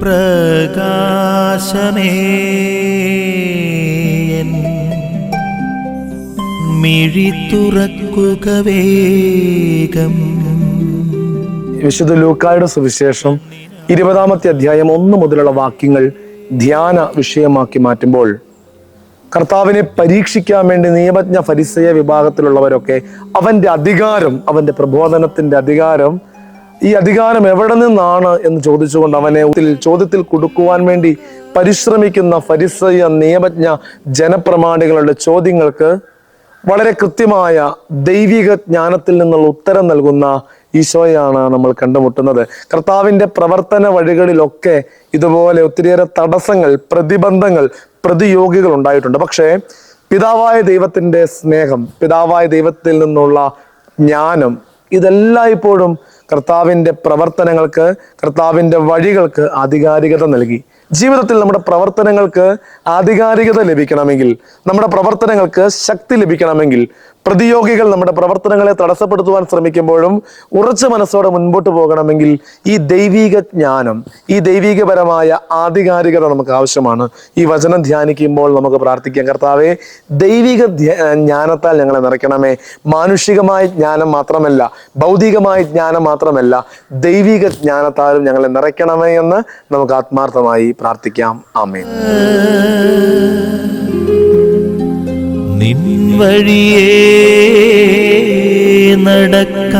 പ്രകാശമേ. മിഴി വേഗം. വിശുദ്ധ ലൂക്കായുടെ സുവിശേഷം ഇരുപതാമത്തെ അധ്യായം ഒന്ന് മുതലുള്ള വാക്യങ്ങൾ ധ്യാന വിഷയമാക്കി മാറ്റുമ്പോൾ കർത്താവിനെ പരീക്ഷിക്കാൻ വേണ്ടി നിയമജ്ഞ ഫരിസയ വിഭാഗത്തിലുള്ളവരൊക്കെ അവന്റെ അധികാരം അവന്റെ പ്രബോധനത്തിന്റെ അധികാരം ഈ അധികാരം എവിടെ നിന്നാണ് എന്ന് ചോദിച്ചുകൊണ്ട് അവനെ ചോദ്യത്തിൽ കൊടുക്കുവാൻ വേണ്ടി പരിശ്രമിക്കുന്ന ഫരിസയ നിയമജ്ഞ ജനപ്രമാണികളുടെ ചോദ്യങ്ങൾക്ക് വളരെ കൃത്യമായ ദൈവിക ജ്ഞാനത്തിൽ നിന്നുള്ള ഉത്തരം നൽകുന്ന ഈശോയാണ് നമ്മൾ കണ്ടുമുട്ടുന്നത്. കർത്താവിന്റെ പ്രവർത്തന വഴികളിലൊക്കെ ഇതുപോലെ ഒത്തിരിയേറെ തടസ്സങ്ങൾ പ്രതിബന്ധങ്ങൾ പ്രതിയോഗികൾ ഉണ്ടായിട്ടുണ്ട്. പക്ഷേ പിതാവായ ദൈവത്തിന്റെ സ്നേഹം പിതാവായ ദൈവത്തിൽ നിന്നുള്ള ജ്ഞാനം ഇതെല്ലായ്പ്പോഴും കർത്താവിന്റെ പ്രവർത്തനങ്ങൾക്ക് കർത്താവിന്റെ വഴികൾക്ക് ആധികാരികത നൽകി. ജീവിതത്തിൽ നമ്മുടെ പ്രവർത്തനങ്ങൾക്ക് ആധികാരികത ലഭിക്കണമെങ്കിൽ നമ്മുടെ പ്രവർത്തനങ്ങൾക്ക് ശക്തി ലഭിക്കണമെങ്കിൽ പ്രതിയോഗികൾ നമ്മുടെ പ്രവർത്തനങ്ങളെ തടസ്സപ്പെടുത്തുവാൻ ശ്രമിക്കുമ്പോഴും ഉറച്ച മനസ്സോടെ മുൻപോട്ട് പോകണമെങ്കിൽ ഈ ദൈവീക ജ്ഞാനം ഈ ദൈവീകപരമായ ആധികാരികത നമുക്ക് ആവശ്യമാണ്. ഈ വചനം ധ്യാനിക്കുമ്പോൾ നമുക്ക് പ്രാർത്ഥിക്കാം. കർത്താവെ ദൈവിക ജ്ഞാനത്താൽ ഞങ്ങളെ നിറയ്ക്കണമേ. മാനുഷികമായ ജ്ഞാനം മാത്രമല്ല ഭൗതികമായ ജ്ഞാനം മാത്രമല്ല ദൈവിക ജ്ഞാനത്താലും ഞങ്ങളെ നിറയ്ക്കണമേ എന്ന് നമുക്ക് ആത്മാർത്ഥമായി പ്രാർത്ഥിക്കാം. ആമേ വഴിയേ നടക്ക